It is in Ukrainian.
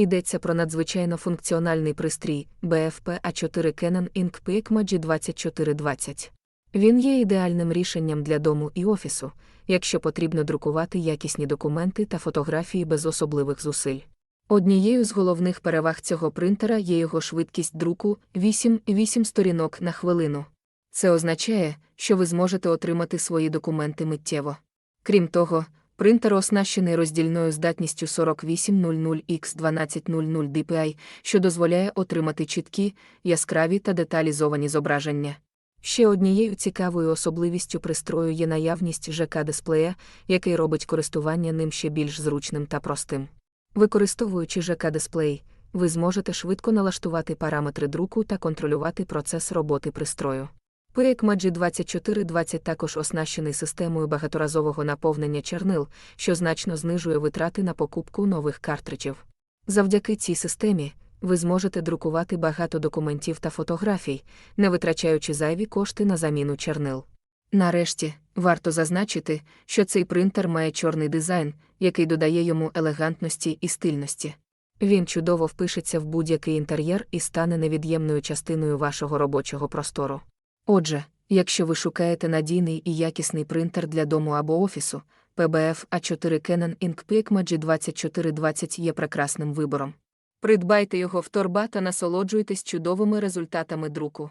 Йдеться про надзвичайно функціональний пристрій BFP A4 Canon Ink Picma G2420. Він є ідеальним рішенням для дому і офісу, якщо потрібно друкувати якісні документи та фотографії без особливих зусиль. Однією з головних переваг цього принтера є його швидкість друку 8-8 сторінок на хвилину. Це означає, що ви зможете отримати свої документи миттєво. Крім того, принтер оснащений роздільною здатністю 4800X1200 DPI, що дозволяє отримати чіткі, яскраві та деталізовані зображення. Ще однією цікавою особливістю пристрою є наявність ЖК-дисплея, який робить користування ним ще більш зручним та простим. Використовуючи ЖК-дисплей, ви зможете швидко налаштувати параметри друку та контролювати процес роботи пристрою. PECMA G2420 також оснащений системою багаторазового наповнення чернил, що значно знижує витрати на покупку нових картриджів. Завдяки цій системі ви зможете друкувати багато документів та фотографій, не витрачаючи зайві кошти на заміну чернил. Нарешті, варто зазначити, що цей принтер має чорний дизайн, який додає йому елегантності і стильності. Він чудово впишеться в будь-який інтер'єр і стане невід'ємною частиною вашого робочого простору. Отже, якщо ви шукаєте надійний і якісний принтер для дому або офісу, PBF A4 Canon Ink Picma G2420 є прекрасним вибором. Придбайте його в торба та насолоджуйтесь чудовими результатами друку.